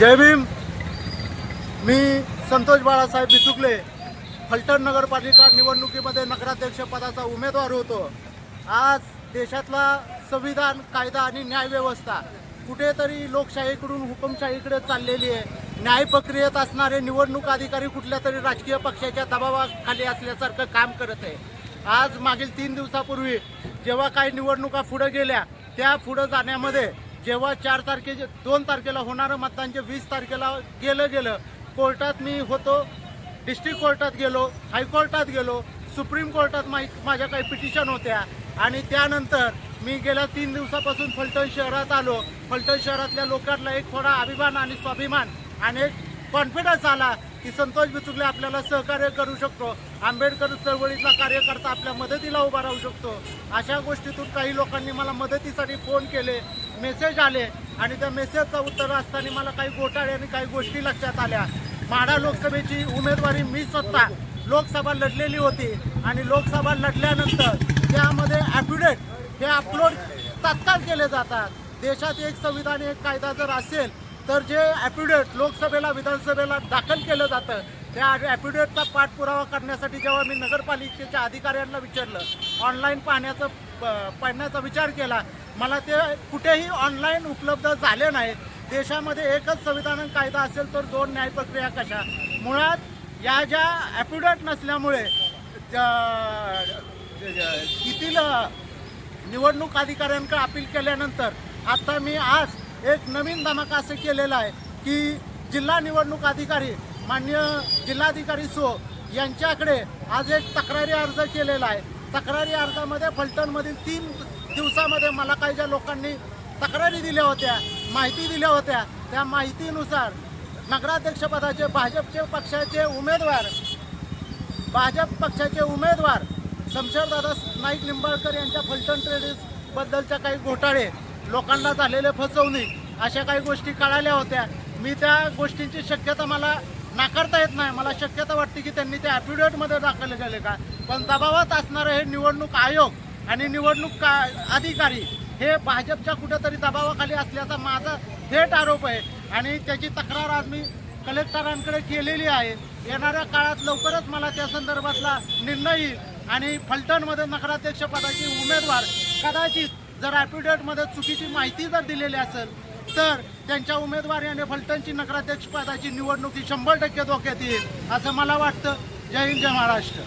जय भीम. मी संतोष बाळासाहेब बिचुकले फलटण नगरपालिका निवडणुकीमध्ये नगराध्यक्ष पदाचा उमेदवार होतो. आज देशातला संविधान कायदा आणि न्यायव्यवस्था कुठेतरी लोकशाहीकडून हुकुमशाहीकडे चाललेली आहे. न्याय प्रक्रियेत असणारे निवडणूक अधिकारी कुठल्या तरी राजकीय पक्षाच्या दबावाखाली असल्यासारखं काम करत आहे. आज मागील तीन दिवसापूर्वी जेव्हा काही निवडणुका पुढे गेल्या त्या पुढं जाण्यामध्ये जेव्हा चार तारखेचे दोन तारखेला होणारं मतदान जे वीस तारखेला गेलं गेलं कोर्टात मी होतो डिस्ट्रिक्ट कोर्टात गेलो हायकोर्टात गेलो सुप्रीम कोर्टात मा माझ्या काही पिटिशन होत्या. आणि त्यानंतर मी गेल्या तीन दिवसापासून फलटण शहरात आलो. फलटण शहरातल्या लोकांना एक थोडा अभिमान आणि स्वाभिमान आणि एक कॉन्फिडन्स आला की संतोष बिचुकले आपल्याला सहकार्य करू शकतो. आंबेडकर चळवळीतला कार्यकर्ता आपल्या मदतीला उभा राहू शकतो. अशा गोष्टीतून काही लोकांनी मला मदतीसाठी फोन केले. मेसेज आले आणि त्या मेसेजचं उत्तर असताना मला काही घोटाळे आणि काही गोष्टी लक्षात आल्या. माढा लोकसभेची उमेदवारी मी स्वतः लोकसभा लढलेली होती आणि लोकसभा लढल्यानंतर त्यामध्ये ॲफिडेट हे अपलोड तात्काळ केले जातात. देशात एक संविधान एक कायदा जर असेल तर जे ॲफिडेट लोकसभेला विधानसभेला दाखल केलं जातं त्या ॲफिडेटचा पाठपुरावा करण्यासाठी जेव्हा मी नगरपालिकेच्या अधिकाऱ्यांना विचारलं ऑनलाईन पाहण्याचं प- पाहण्याचा विचार केला मला ते कुठेही ऑनलाईन उपलब्ध झाले नाही देशामध्ये एकच संविधान कायदा असेल तर दोन न्याय प्रक्रिया कशा? मुळात या ज्या ॲफिडेट नसल्यामुळे किती निवडणूक अधिकाऱ्यांकडे अपील केल्यानंतर आता मी आज एक नवीन धमाका असं केलेला आहे की जिल्हा निवडणूक अधिकारी मान्य जिल्हाधिकारी सो यांच्याकडे आज एक तक्रारी अर्ज केलेला आहे. तक्रारी अर्जामध्ये फलटणमधील तीन दिवसामध्ये मला काही ज्या लोकांनी तक्रारी दिल्या होत्या माहिती दिल्या होत्या त्या माहितीनुसार नगराध्यक्षपदाचे भाजपचे पक्षाचे उमेदवार भाजप पक्षाचे उमेदवार शमशेरदादा नाईक निंबाळकर यांच्या फलटण ट्रेडिसबद्दलच्या काही घोटाळे लोकांना झालेले फसवणूक अशा काही गोष्टी कळाल्या होत्या. मी त्या गोष्टींची शक्यता मला नाकारता येत नाही. मला शक्यता वाटते की त्यांनी त्या ॲफिडेविटमध्ये दाखल केले का? पण दबावात असणारं हे निवडणूक आयोग आणि निवडणूक का अधिकारी हे भाजपच्या कुठेतरी दबावाखाली असल्याचा माझा थेट आरोप आहे. आणि त्याची तक्रार आज मी कलेक्टरांकडे केलेली आहे. येणाऱ्या काळात लवकरच मला त्या संदर्भातला निर्णय येईल. आणि फलटणमध्ये नगराध्यक्ष उमेदवार कदाचित जर ॲफिडेविटमध्ये चुकीची माहिती जर दिलेली असेल तर त्यांच्या उमेदवारी आणि फलटणची नगराध्यक्ष पदाची निवडणूक ही शंभर टक्के धोक्यात येईल असं मला वाटतं. जय हिंद जय महाराष्ट्र.